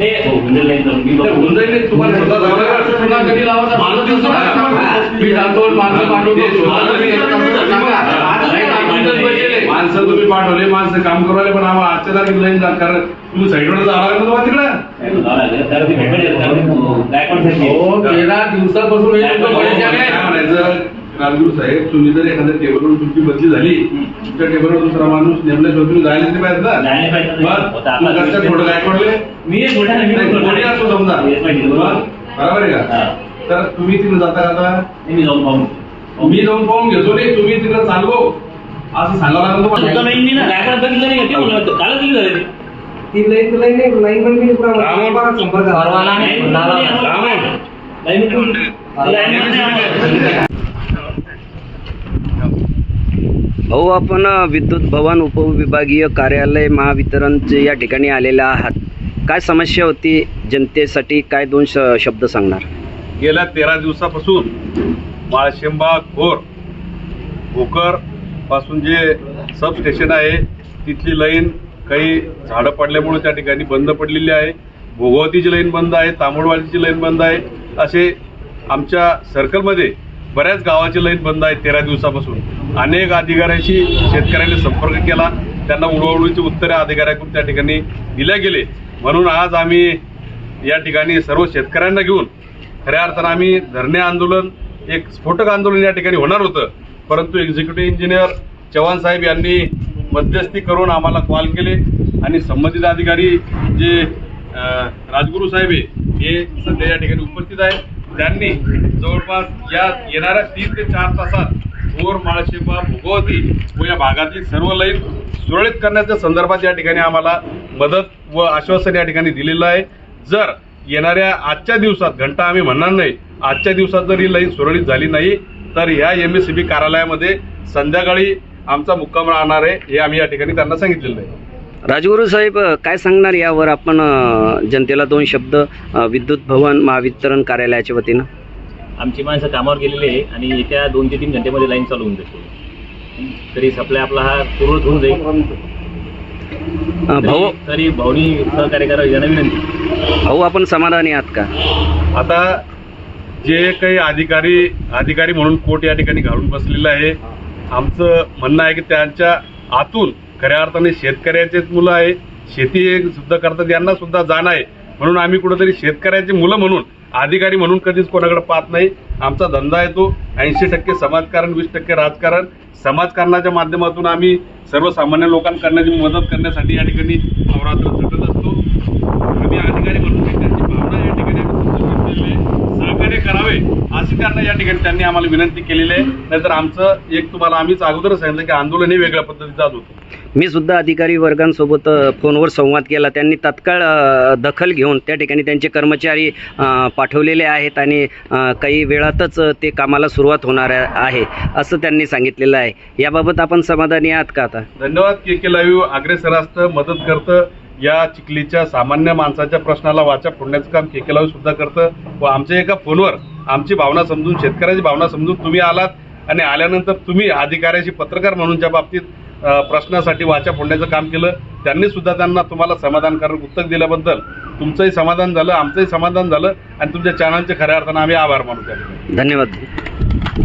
ते जातो, माणसं तुम्ही पाठवले माणसं काम करू राहिले पण आम्हाला आजच्या तारखेला लाईन जा कारण तुम्ही साईडवर जावं लागेल तुम्हाला तिकडे हे- हो तेरा दिवसापासून आहे. राजगुरू साहेब तुम्ही जर एखाद्या टेबलवर तुमची बदली झाली तुमच्या टेबलवर दुसरा माणूस नेमल्याशिवाय तुम्ही जायला नाही पाहिजे ना? पाहिजे. कशात थोडं काय पडले मी नाही, कोणी नाही. असो समजा. माहिती आहे, बरोबर? बरोबर आहे का. तर तुम्ही तिकडे जाता का मी जाऊन पाहून मी जाऊन पाहून घेतो नाही तुम्ही तिकडे चालवो. असं सांगावं लागलं तुमचं तुम्हाला नाही मी ना बघितलं नाही का? ते म्हणलं कालच दिली झाली ते. ती लाईन लाईन नाही लाईन पण गेली पुरा संपर्क परवाना नाही. भाऊ आपण विद्युत भवन उपविभागीय कार्यालय महावितरणचे या ठिकाणी आलेले आहात काय समस्या होती? जनतेसाठी काय दोन श- शब्द सांगणार? गेल्या तेरा दिवसापासून माळशेंबा खोर भोकरपासून जे सबस्टेशन आहे तिथली लाईन काही झाडं पडल्यामुळे त्या ठिकाणी बंद पडलेली आहे. भोगवतीची लाईन बंद आहे तांबडवाडीची लाईन बंद आहे. असे आमच्या सर्कलमध्ये बऱ्याच गावाची लाईन बंद आहे तेरा दिवसापासून. अनेक अधिकाऱ्यांशी शेतकऱ्यांनी संपर्क केला. त्यांना उडवडूची उत्तरे अधिकाऱ्याकडून त्या ठिकाणी दिल्या गेले. म्हणून आज आम्ही या ठिकाणी सर्व शेतकऱ्यांना घेऊन खऱ्या अर्थानं आम्ही धरणे आंदोलन एक स्फोटक आंदोलन या ठिकाणी होणार होतं. परंतु एक्झिक्युटिव्ह इंजिनियर चव्हाण साहेब यांनी मध्यस्थी करून आम्हाला कॉल केले. आणि संबंधित अधिकारी जे राजगुरू साहेब आहे हे सध्या या ठिकाणी उपस्थित आहे त्यांनी जवळपास या येणाऱ्या तीन ते चार तासात भोर माळशेपा भोगवती व या भागातील सर्व लाईन सुरळीत करण्याच्या संदर्भात या ठिकाणी आम्हाला मदत व आश्वासन या ठिकाणी दिलेलं आहे. जर येणाऱ्या आजच्या दिवसात घंटा आम्ही म्हणणार नाही आजच्या दिवसात जर ही लाईन सुरळीत झाली नाही तर ह्या एम एस सी बी कार्यालयामध्ये संध्याकाळी आमचा मुक्काम राहणार आहे हे आम्ही या ठिकाणी त्यांना सांगितलेलं आहे. राजगुरू साहेब काय सांगणार यावर? आपण जनतेला दोन शब्द विद्युत भवन महावितरण कार्यालयाच्या वतीनं. आमची माणसं कामावर गेलेली आहे आणि येत्या दोन ते तीन घंट्यामध्ये लाईन चालू होऊन जाते तरी सप्लाय आपला हा पूर्ण होऊन जाईल. भाऊ तरी- भावनी सहकार्य करावी यांना विनंती. भाऊ आपण समाधानी आहात का? आता जे काही अधिकारी अधिकारी म्हणून कोट या ठिकाणी घालून बसलेलं आहे आमचं म्हणणं आहे की त्यांच्या आतून खऱ्या अर्थाने शेतकऱ्याचेच मुलं आहे. शेती हे सुद्धा करतात यांना सुद्धा जाण आहे. म्हणून आम्ही कुठंतरी शेतकऱ्याची मुलं म्हणून अधिकारी म्हणून कधीच कोणाकडे पाहत नाही. आमचा धंदा आहे तो ऐंशी टक्के समाजकारण वीस टक्के राजकारण. समाजकारणाच्या माध्यमातून आम्ही सर्वसामान्य लोकांना करण्याची मदत करण्यासाठी या ठिकाणी अवरात्र झटत असतो. आम्ही अधिकारी म्हणून त्यांची भावना या ठिकाणी सहकार्य करावे अशी त्यांना या ठिकाणी त्यांनी आम्हाला विनंती केलेली आहे. नाहीतर आमचं एक तुम्हाला आम्हीच अगोदरच सांगितलं की आंदोलन हे वेगळ्या पद्धतीचं आज होतं. मी सुद्धा अधिकारी वर्गांसोबत फोनवर संवाद केला. त्यांनी तत्काळ दखल घेऊन त्या ठिकाणी त्यांचे कर्मचारी पाठवलेले आहेत आणि काही वेळातच ते कामाला सुरुवात होणार आहे असं त्यांनी सांगितलेलं आहे. याबाबत आपण समाधानी आहात का आता? धन्यवाद के के लाईव्ह. अग्रेसर असतं मदत करतं. या चिखलीच्या सामान्य माणसाच्या प्रश्नाला वाचा फोडण्याचं काम के के लाईव्ह सुद्धा करतं. व आमच्या एका फोनवर आमची भावना समजून शेतकऱ्याची भावना समजून तुम्ही आलात. आणि आल्यानंतर तुम्ही अधिकाऱ्याशी पत्रकार म्हणूनच्या बाबतीत प्रश्नासाठी वाचा फोडण्याचं काम केलं. त्यांनी सुद्धा त्यांना तुम्हाला समाधानकारक उत्तर दिल्याबद्दल तुमचंही समाधान झालं आमचंही समाधान झालं. आणि तुमच्या चॅनलचे खऱ्या अर्थानं आम्ही आभार मानू त्या धन्यवाद.